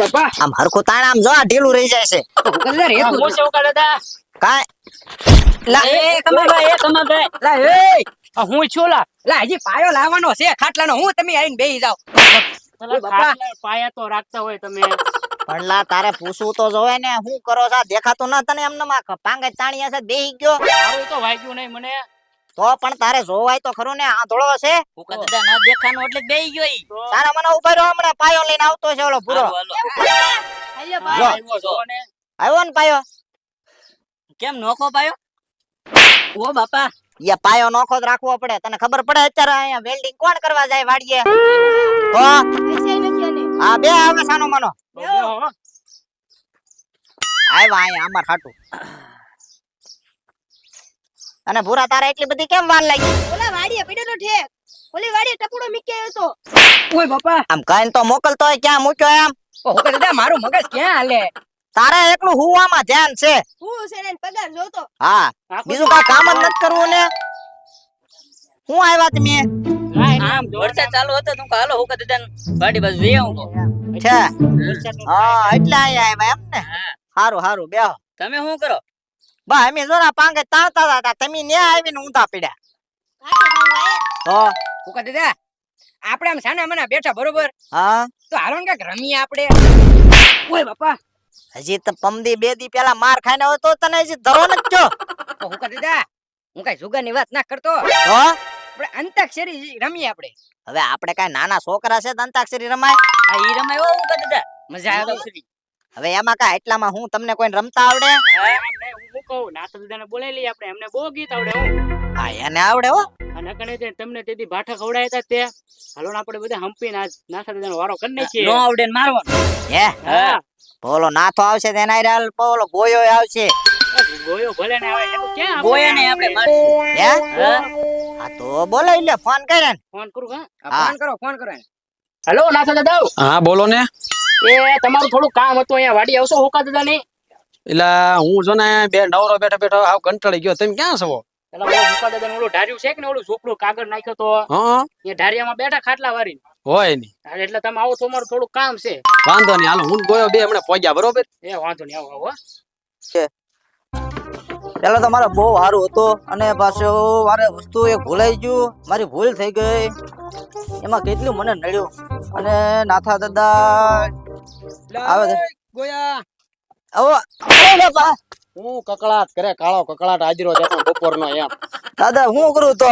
બાપા આમ હરખું તાણ આમ જો ઢીલું રહી જાય છે. કાંઈ? લા એ કમાભાઈ એ. કમાભાઈ લા એ. આ હું છું લા? લા હજી પાયો લાવવાનો છે ખાટલાનો. હું તમે આવીને બેહી જાવ પાયા તો રાખતા હોય તમે. પણ લા તારે પૂછવું તો જોવે ને હું કરો છો? આ દેખાતું ના તને એમને માં પાંગે તાણિયા છે બેહી ગયો. આવું તો વાગ્યું નહીં મને. તો પણ તારે જોવાય તો ખરું ને આંધળો છે. ઉકા દાદા ના દેખાનો એટલે બેહી ગયો ઈ. તો મને ઊભા રહ્યો હમણાં પાયો લઈને આવતો છે ઓલો પૂરો. આવ્યો ને. પાયો? કેમ નોખો પાયો? ઓ બાપા. યા પાયો નોખો જ રાખવો પડે. તને ખબર પડે અત્યારે અહીંયા વેલ્ડિંગ કોણ કરવા જાય વાડીએ? તો? આ બે આવે સાનો મનો. હો. આવ્યા અહીંયા અમાર ખાટું અને ભૂરા તારે એટલી બધી કેમ વાર લાગી? ઓલા વાડીએ પડ્યો ઠેક. ઓલી વાડીએ ટપુડો મીકે હતો ઓય બાપા. આમ કાઈન તો મોકલતો હોય ક્યાં મૂક્યો એમ? ઓ દાદા મારું મગજ ક્યાં હાલે? તારે એકલું હુવામાં ધ્યાન છે? હું છે ને પગાર જોતો. હા. બીજું કાઈ કામ જ નથી કરવું ને? હું આવ્યા તમે આમ વરસાદ ચાલુ હતો તો હું કદી હાલો વાડી બાજુ જઈ આવું. છે. હા એટલે અહીંયા આવ્યા એમ ને? હારું સારું સારું બેહો. તમે શું કરો? બા અમે જોરા પાંગે તાણતા હતા તમે ન્યા આવીને ઊંધા પડ્યા. તો હુકા દાદા આપણે આમ સાના મના બેઠા બરોબર. હા. તો હાલો ને કાંઈક રમીએ આપણે? ઓય બાપા. હજી તો પમદી બે દી પેલા માર ખાઈને હોય તો તને હજી ધરો ન જો હું કહી દીધા? હું કઈ જુગારની વાત ના કરતો. હો. આપણે અંતાક્ષરી રમીએ આપણે. હવે આપણે કઈ નાના છોકરા છે તો અંતાક્ષરી રમાય? આ ઈ રમાય હું કહી દીધા. મજા આવે હવે એમાં કઈ એટલામાં હું તમને કોઈ રમતા આવડે? હું કહું નાથા દાદાને બોલાવી લઈએ આપણે. એમને બહુ ગીત આવડે હું. હા એને આવડે હો. અને કણે તે તમને તેથી ભાઠા ખવડાયા હતા તે. હાલો આપણે બધા હંપીને આજ નાથા દાદાનો વારો કરી નો આવડે ને મારવાનું. હે? હા. બોલો નાથો આવશે બોલો ગોયો આવશે. ગોયો ભલે ને આવે ક્યાં ગોયા ને આપણે મારશું હે? હા. હા તો બોલાવી લે ફોન કરે ને. ફોન કરું હા? હા. ફોન કરો ફોન કરો હેલો નાથા દાદા હા બોલો ને. એ તમારું થોડું કામ હતું અહીંયા વાડી આવશો હોકા દાદા ની એટલે હું જો ને બે નવરો બેઠો બેઠો આવ કંટાળી ગયો. તમે ક્યાં છો? પેલા ઓલો હોકા દાદા ઓલું ઢાર્યું છે કે ને ઓલું ઝોપડું કાગળ નાખ્યો તો? હા. એ ઢારિયામાં બેઠા ખાટલા વારી હોય નહીં. એટલે તમે આવો તો અમારું થોડું કામ છે. વાંધો નહીં. હાલો હું ગયો બે હમણાં પહોંચ્યા બરોબર? એ વાંધો નહીં આવો આવો પેલા તો મારે બહુ સારું હતો અને પાછો મારે વસ્તુ એ ભૂલાઈ ગયું. મારી ભૂલ થઈ ગઈ. એમાં કેટલું મને નડ્યું. અને નાથા દાદા આવે ગોયા. હું કકળાટ કરે કાળો કકળાટ હાજરો છે બપોરનો એમ. દાદા હું કરું તો?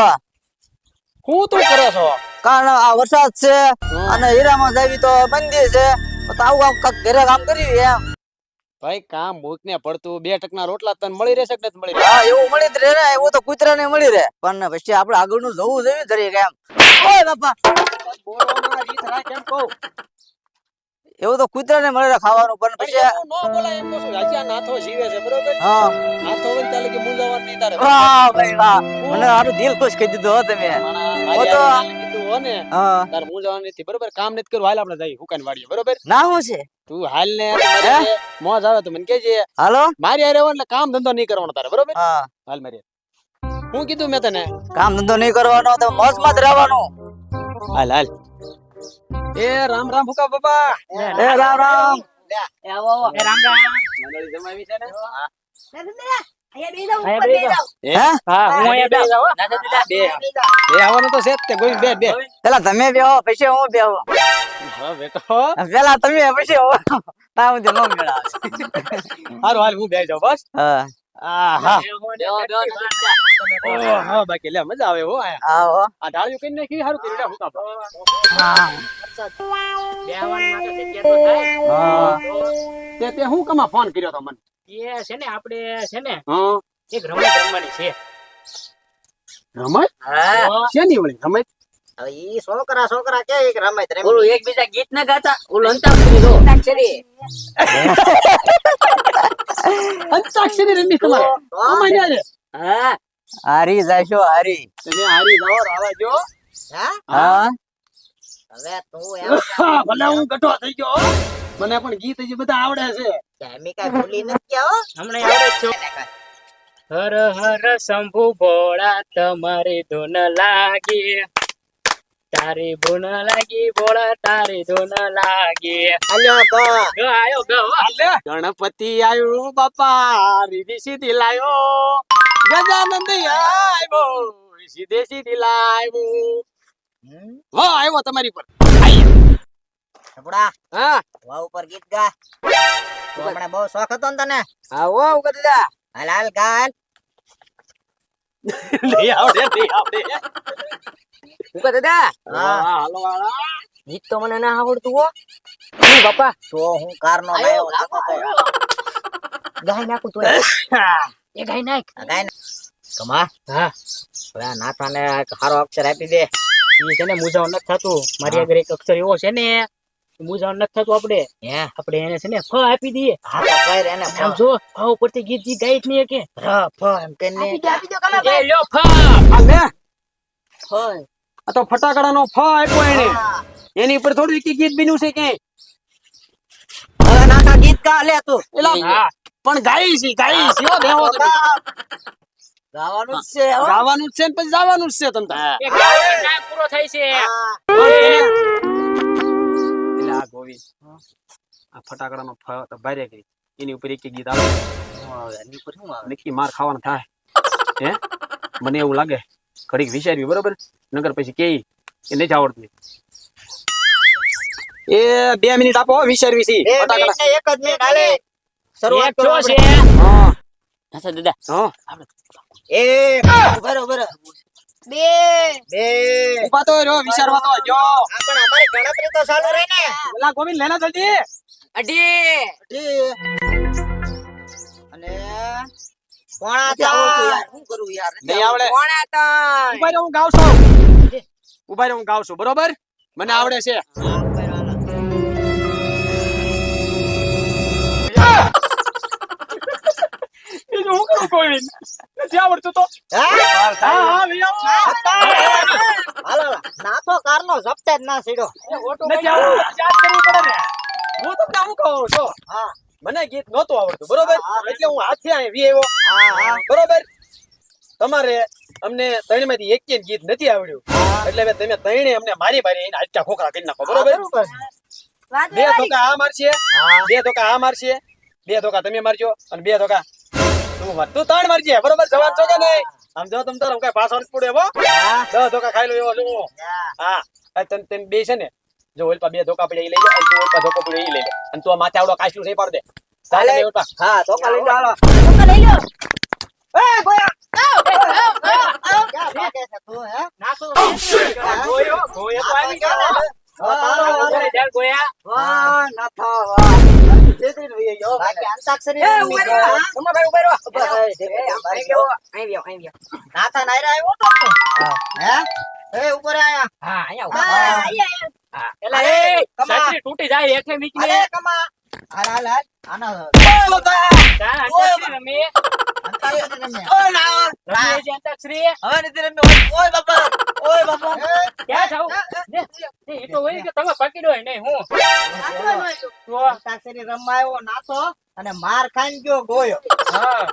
હું તું કરે છો? કારણ આ વરસાદ છે અને હીરામાં જાવી તો મંદિર છે. તો આવું આમ ઘરે કામ કર્યું એમ. ભાઈ કામ મૂક ને પડતું બે ટકના રોટલા તને મળી રહેશે કે નથી મળી હા એવું મળી જ રહે ને એવું તો કૂતરાને મળી રહે. પણ પછી આપણે આગળનું જવું જોઈએ જરીક એમ. ઓય બાપા. બોલવામાં રીત રાખ એમ કહું. એવું તો કૂતરાને મળે ખાવાનું પણ પછી ન બોલાય એમ તો શું હજી નાથો જીવે છે બરોબર? હા. નાથો હોય ને ત્યાં લગી નહીં તારે. વાહ ભાઈ વાહ. મને આનું દિલ ખુશ કરી દીધું હો તમે. ઓ તો- હારી હારી કીધું હો ને હા. તારે મૂંઝાવાનું નથી બરોબર? કામ નથી હાલ આપણે હુકાન વાડીએ બરોબર? ના હું છે? તું હાલ ને મોજ આવે તો મને કેજે હાલો? મારી હોય એટલે કામ ધંધો નહીં કરવાનો તારે બરોબર? હા. હાલ મારી હું કીધું મેં તને? કામ ધંધો નહીં કરવાનો તો મોજમાં જ રહેવાનું. હાલ હાલ. એ રામ રામ ભૂકા બાપા એ રામ રામ. એ આવો આવો. એ રામ રામ. મંડળી જમાવી છે ને. હે. તમે બેહો પછી હું બેહો પેલા તમે પછી હું. હાલ હું બે જાઉં બસ. હા. બાકી લે મજા આવે હો આ કઈ નાખી સારું કર્યું. હા તો તે હું કમા ફોન કર્યો તો મને એ છે ને આપણે છે ને હા એક રમત રમવાની છે રમત હા શેની વળી રમત હવે ઈ છોકરા છોકરા કે એક રમત રમે ઓલું એકબીજા ગીત ના ગાતા ઓલું અંતાક્ષરી અંતાક્ષરી રમી તમારે અમારે છે. હા હારી જાશો હારી તમે હારી જાઓ રાવા જો હા હા હવે તું એમ ભલે હું ગઢો થઈ ગયો હો. મને પણ ગીત હજી બધા આવડે છે કે એમી ભૂલી નથી હમણે હમણાં આવડે છો હર હર શંભુ ભોળા તમારી ધૂન લાગી તારી ભૂન લાગી ભોળા તારી ધૂન લાગી. અલ્યા બા. ગો આયો ગો હો. ગણપતિ આવ્યો બાપા. રીધી સીધી લાયો. ગજાનંદ આવ્યો સીધે સીધી લાવ્યો હો આવ્યો તમારી પર હા. વા ઉપર ગીત ગા. હમણાં બહુ શોખ હતો ને તને? આવો ઉગત દાદા હાલ હાલ ગાલ નહીં આવડે નહીં આવડે. ઉગત દાદા હા. હાલો હાલો ગીત તો મને ના આવડતું હો. ઈ બાપા? તો હું કાર નો લાયો ગાય નાખું તો એ ગાય નાખ. ગાય કમા હા. હવે આ નાથાને એક સારો અક્ષર આપી દે. ઈ છે ને મૂંઝાવણ નથી થતું. મારી આગળ એક અક્ષર એવો છે ને ઈ નથી થતું આપણે. હે? આપણે એને છે ને ફ આપી દઈએ. હા તો કઈ રે ને આમ જો ફ ઉપરથી ગીત ગીત ગાઈ જ નહીં કે ર ફ એમ કહીને આપી દે આપી દે કલા ભાઈ લ્યો ફ. આ લે. ફળ. આ તો ફટાકડાનો ફ આપ્યો એને. એની ઉપર થોડું એક ગીત બીનું છે કે? નાના ગીત કા લે તું? એલા પણ ગાઈ છે ગાઈ છે ઓ દેવો ગાવાનું છે ગાવાનું છે ને પછી જવાનું છે તમ તાર એ પૂરો થઈ છે. એલા એટલે આ ફટાકડાનો ફ તો ભારે કરી એની ઉપર એક ગીત આવે. એની ઉપર શું આવે? નક્કી માર ખાવાનું થાય. હે? મને એવું લાગે. ઘડીક વિચાર્યું બરોબર? નગર પછી કે એ નથી આવડતું. એ બે મિનિટ આપો હો, વિચારવી છે. બે ફટાકડા. મિનિટ ને એક જ મિનિટ હાલે. શરૂઆત કરો છે. હા. નાસા દાદા. હા. એ ઊભા રહો, બે. બે. ઊભા તો રહ્યો વિચારવા તો જો. આ પણ અમારી ગણતરી તો ચાલુ રહી ને. પેલા ગોવિંદ લેના જલ્દી. અઢી. અઢી. અને પોણા નથી આવડતું ચાર. યાર. શું કરું યાર? નહીં આવડે. પોણા ત્રણ ઊભા હું ગાવ છું. ઊભા હું બરોબર? મને આવડે છે. હા, હું કરું નથી આવડતું તો? હા? હા હા કારનો ઝપટે જ ના સીડો. નથી આવડતું ચાર્જ કરવું પડે ને હું તમને આમ કહું છું હા મને ગીત નહોતું આવડતું બરોબર? એટલે હું હાથે આવી આવ્યો. બરોબર? તમારે અમને ત્રણમાંથી એક ગીત નથી આવડ્યું. એટલે તમે ત્રણે અમને મારી મારી એને ખોખરા કરી નાખો બરોબર? બે ધોકા આ મારશે બે ધોકા આ મારશે બે ધોકા તમે મારજો અને બે ધોકા તું માર. તું ત્રણ મારજે બરોબર? જવાબ છો કે નહીં? આમ જો તમ તાર કઈ પાછળ પડે હો. દસ ધોકા ખાઈ લો એવો છું હા. તમ તેમ બે છે ને. જો ઓલપા બે ધોકા પડ્યા લઈ લે અને તું ઓલપા ધોકો પડ્યો લઈ લે. અને તું આ માથે આવડો કાશ્યું છે પાડ દે. ચાલે ચાલે. ઓલપા હા તો કાલે ચાલો ધોકા લઈ લો. એ ગોયા ક્યાં ભાગે છે તું હે? ગોયો ગોયો તો આવી ગયો. અરે ચાલ ગોયા વાહ નાથા વાહ જેથી રહી ગયો બાકી અંતાક્ષરી એ રમી ઊભા ગયો. રહો ઉમા ભાઈ ઊભા રહો ઊભા રહો, એ, જેથી આમ બારી અહીં બેહો, અહીં બેહો, અહીં બેહો. નાથા નાયરા આવ્યો તો? હે? એ ઉપર આયા. હા અહીંયા ઊભા. અહીંયા, અહીંયા. એલા એ છત્રી તૂટી જાય એટલે મીકને અરે કમા. હાલ હાલ હાલ. આના ના. હવે નથી રમ્યો. ઓય બાપા. ઓય બાપા. ક્યાં જાવ લે, લે, એ તો હોય કે તમે પકડ્યો હોય નહીં હું. તો. અંતાક્ષરી રમવા આવ્યો અને માર ખાઈ ગયો ગોયો. હા.